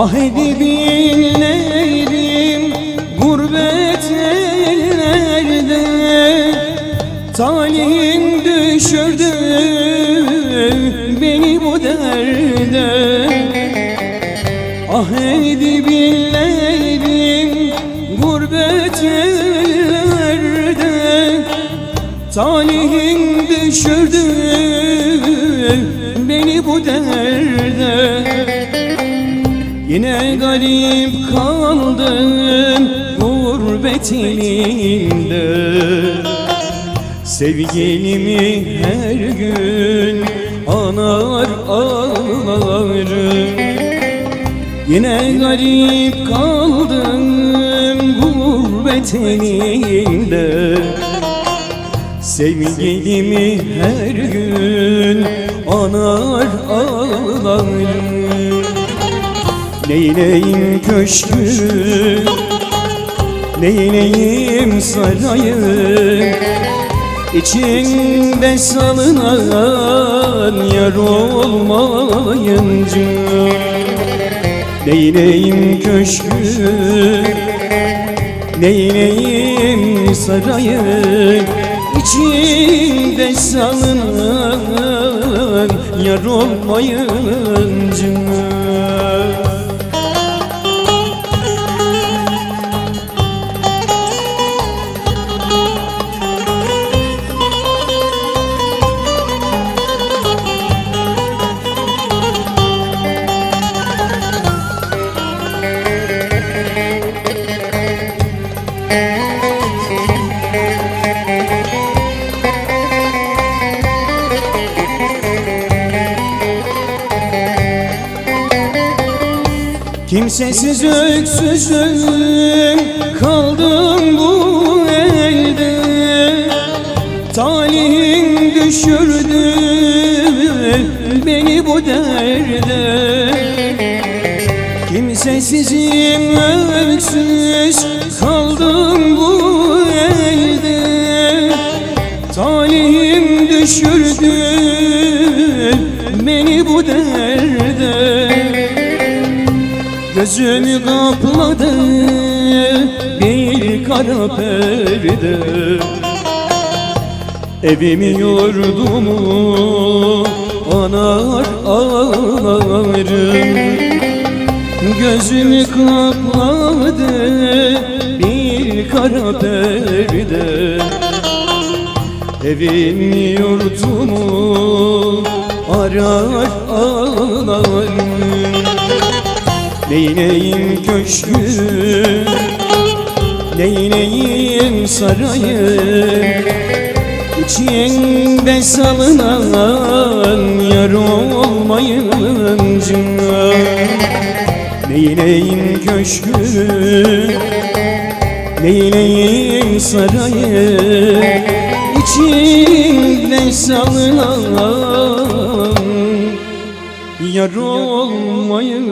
Ah edibinlerim gurbet ellerde Talihim düşürdü beni bu derde. Ah edibinlerim gurbet ellerde Talihim düşürdü derde. Yine garip kaldım gurbet elinde Sevgilimi her gün anar ağlarım. Yine garip kaldım gurbet elinde Sevgilimi her gün anar ağlarım Neyleyim köşkü Neyleyim sarayı? İçinde salınan yar olmayınca Neyleyim köşkü Neyleyim sarayı? İçinde salınan yar olmayınca Kimsesiz öksüzüm kaldım bu elde Talihim düşürdü beni bu derde. Kimsesizim öksüz kaldım bu elde Talihim düşürdü Gözümü kapladı bir kara perde Evimi yurdumu anar ağlarım Gözümü kapladı bir kara perde Evimi yurdumu arar ağlarım Neyleyim köşkü? Neyleyim sarayı? İçinde salınan yar olmayınca Neyleyim köşkü? Neyleyim sarayı? İçinde salınan Yar olmayınca